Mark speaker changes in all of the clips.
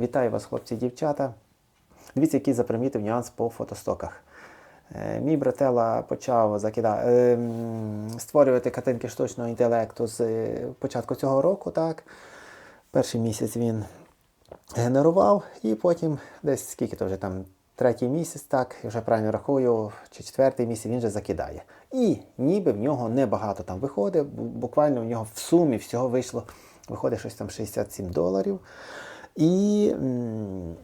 Speaker 1: Вітаю вас, хлопці і дівчата. Дивіться, який запримітив нюанс по фотостоках. Е, Мій брателла почав закида... е, створювати картинки штучного інтелекту з е, початку цього року. Так. Перший місяць він генерував, і потім десь скільки то вже там. Третій місяць, так, я вже правильно рахую, чи четвертий місяць він вже закидає. І ніби в нього небагато там виходить, буквально в нього в сумі всього вийшло, виходить щось там 67 доларів. І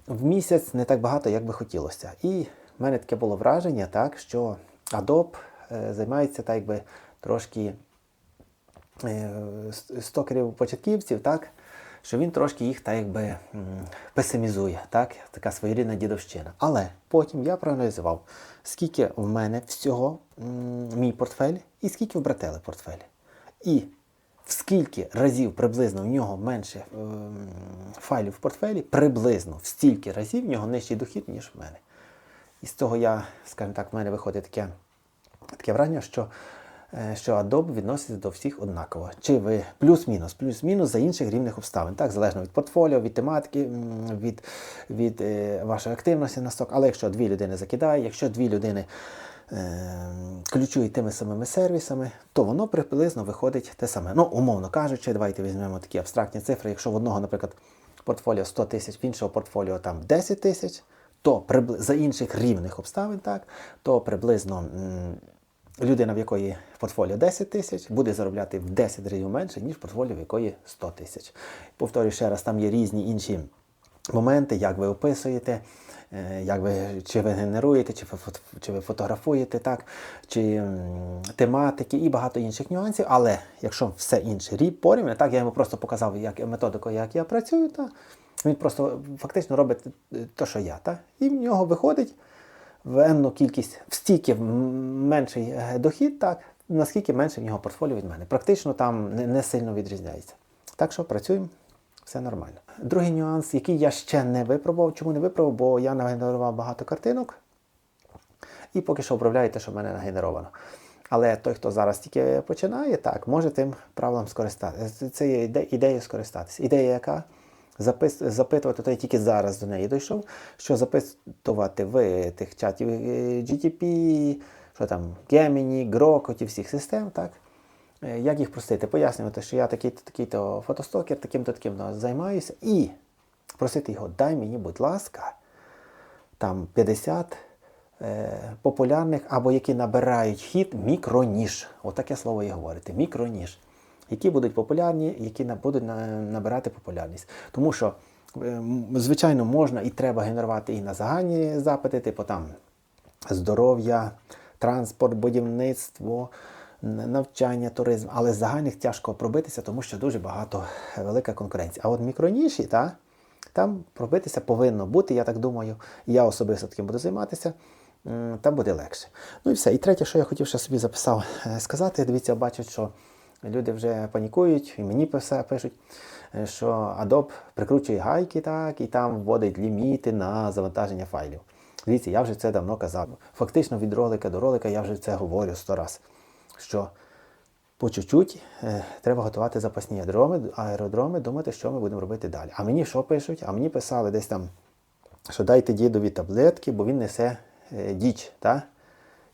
Speaker 1: в місяць не так багато, як би хотілося. І в мене таке було враження, так, що Adobe е, займається так якби трошки е, стокерів початківців, так, що він трошки їх так якби песимізує, так, така своєрідна дідовщина. Але потім я проаналізував, скільки в мене всього мій портфель і скільки в братели портфелі. І в скільки разів приблизно в нього менше ем, файлів в портфелі, приблизно в стільки разів в нього нижчий дохід, ніж в мене. І з цього я, скажімо так, в мене виходить таке, таке враження, що, е, що Adobe відноситься до всіх однаково. Чи ви плюс-мінус, плюс-мінус за інших рівних обставин. Так, залежно від портфоліо, від тематики, від, від е, вашої активності на сток. Але якщо дві людини закидають, якщо дві людини е, ключують тими самими сервісами, то воно приблизно виходить те саме. Ну, умовно кажучи, давайте візьмемо такі абстрактні цифри. Якщо в одного, наприклад, портфоліо 100 тисяч, в іншого портфоліо там 10 тисяч, то за інших рівних обставин, так, то приблизно людина, в якої портфоліо 10 тисяч, буде заробляти в 10 разів менше, ніж портфоліо, в якої 100 тисяч. Повторюю ще раз, там є різні інші моменти, як ви описуєте, як ви, чи ви генеруєте, чи ви, чи ви фотографуєте, так, чи тематики і багато інших нюансів. Але якщо все інше рі- порівняно, так я йому просто показав як, методику, як я працюю, та він просто фактично робить те, що я. Та, і в нього виходить в енну кількість, в стільки менший е, дохід, так, наскільки менше в нього портфоліо від мене. Практично там не сильно відрізняється. Так що працюємо, все нормально. Другий нюанс, який я ще не випробував. Чому не випробував? Бо я нагенерував багато картинок і поки що управляю те, що в мене нагенеровано. Але той, хто зараз тільки починає, так, може тим правилом скористатися. Це є іде- ідея скористатися. Ідея яка? Запис, запитувати, то я тільки зараз до неї дійшов, що запитувати в тих чатів GTP, що там, Gemini, Grok, всіх систем, так? Е, Як їх простити? Пояснювати, що я такий-то такий-то фотостокер, таким-то таким займаюся, і просити його, дай мені, будь ласка, там 50 е, популярних або які набирають хід мікроніж. Отаке слово і говорите. Мікроніж. Які будуть популярні, які будуть набирати популярність. Тому що, е, звичайно, можна і треба генерувати і на загальні запити, типу там здоров'я, транспорт, будівництво, навчання, туризм. Але загальних тяжко пробитися, тому що дуже багато е, велика конкуренція. А от мікроніші, та, там пробитися повинно бути, я так думаю. Я особисто таким буду займатися. Там буде легше. Ну і все. І третє, що я хотів ще собі записав е, сказати, дивіться, бачать, що люди вже панікують, і мені пишуть, е, що Adobe прикручує гайки, так, і там вводить ліміти на завантаження файлів. Дивіться, я вже це давно казав. Фактично від ролика до ролика я вже це говорю сто раз. Що по чуть-чуть е, треба готувати запасні аеродроми, аеродроми, думати, що ми будемо робити далі. А мені що пишуть? А мені писали десь там, що дайте дідові таблетки, бо він несе е, діч. Та?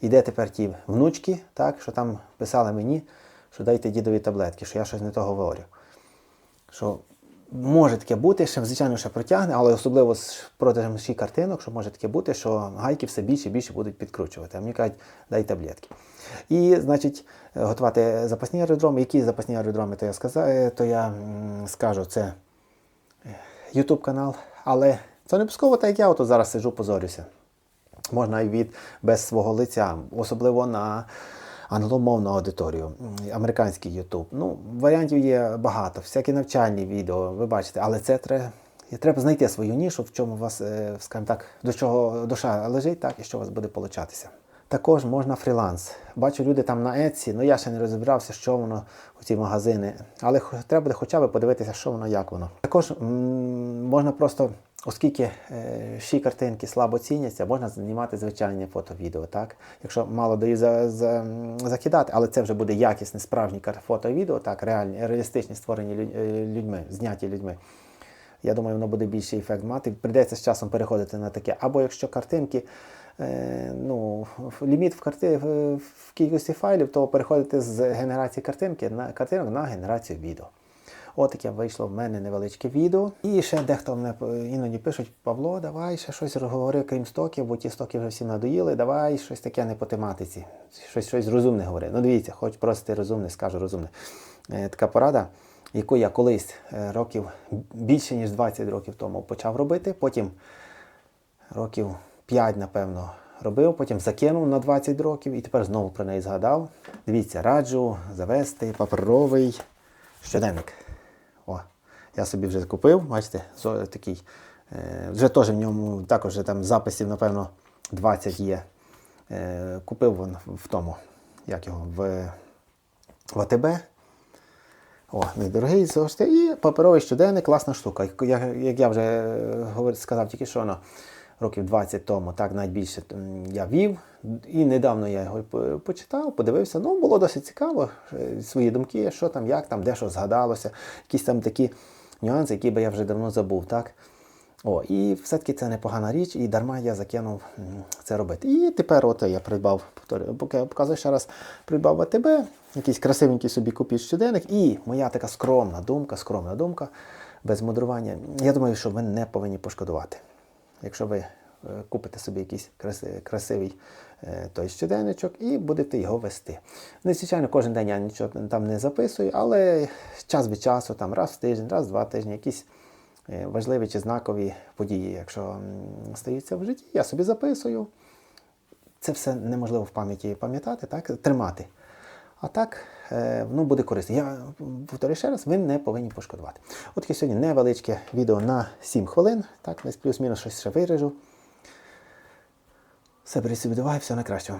Speaker 1: І де тепер ті внучки, так, що там писали мені, що дайте дідові таблетки, що я щось не то говорю. Що може таке бути, ще, звичайно, ще протягне, але особливо продажем ще картинок, що може таке бути, що гайки все більше і більше будуть підкручувати. А мені кажуть, дай таблетки. І, значить, е, готувати запасні аеродроми. Які запасні аеродроми, то я сказав, е, то я скажу, це YouTube канал, але це не обов'язково так, як я ото зараз сиджу, позорюся. Можна і від без свого лиця, особливо на англомовну аудиторію, американський YouTube. Ну, варіантів є багато, всякі навчальні відео, ви бачите, але це треба. Треба знайти свою нішу, в чому у вас, е, скажімо так, до чого душа лежить, так, і що у вас буде получатися. Також можна фріланс. Бачу люди там на Etsy, ну я ще не розібрався, що воно у ці магазини. Але треба буде хоча б подивитися, що воно, як воно. Також м, можна просто, оскільки е, ще картинки слабо ціняться, можна знімати звичайні фото-відео. Так? Якщо мало даю за, за, закидати, але це вже буде якісне, справжнє фото-відео, так, реальні, реалістичні створені е, людьми, зняті людьми. Я думаю, воно буде більший ефект мати. Прийдеться з часом переходити на таке. Або якщо картинки, е, ну, ліміт в, карти, в кількості файлів, то переходити з генерації картинки на картинок на генерацію відео. От таке вийшло в мене невеличке відео. І ще дехто мене е, іноді пишуть: Павло, давай ще щось говори, крім стоків, бо ті стоки вже всім надоїли. Давай щось таке не по тематиці. Щось, щось розумне говори. Ну дивіться, хоч просто розумне, скажу розумне. Е, Така порада, яку я колись е, років більше ніж 20 років тому почав робити. Потім років 5, напевно, робив, потім закинув на 20 років і тепер знову про неї згадав. Дивіться, раджу завести паперовий щоденник. О, я собі вже купив, бачите, такий. Е, вже теж в ньому також там записів, напевно, 20 є. Е, купив він в тому, як його, в, в АТБ. О, недорогий завжди. І паперовий щоденник, класна штука. Як, я- вже е, сказав тільки що, ну, років 20 тому, так навіть більше я вів. І недавно я його почитав, подивився. Ну, було досить цікаво. е, Свої думки, що там, як там, де що згадалося, якісь там такі нюанси, які би я вже давно забув. так. О, і все-таки це непогана річ, і дарма я закинув це робити. І тепер от я придбав, поки я показую ще раз, придбав АТБ, якийсь красивенький собі купіть щоденник. І моя така скромна думка, скромна думка, без мудрування. Я думаю, що ви не повинні пошкодувати. Якщо ви е, купите собі якийсь красивий е, той щоденничок і будете його вести. Ну, звичайно, кожен день я нічого там не записую, але час від часу, там раз в тиждень, раз в два тижні, якісь е, важливі чи знакові події, якщо стаються в житті, я собі записую. Це все неможливо в пам'яті пам'ятати, так? тримати. А так, е, ну, буде корисно. Я повторюю ще раз, ви не повинні пошкодувати. От таке сьогодні невеличке відео на 7 хвилин. Так, десь плюс-мінус щось ще виріжу. Все, беріть собі давай, все найкращого.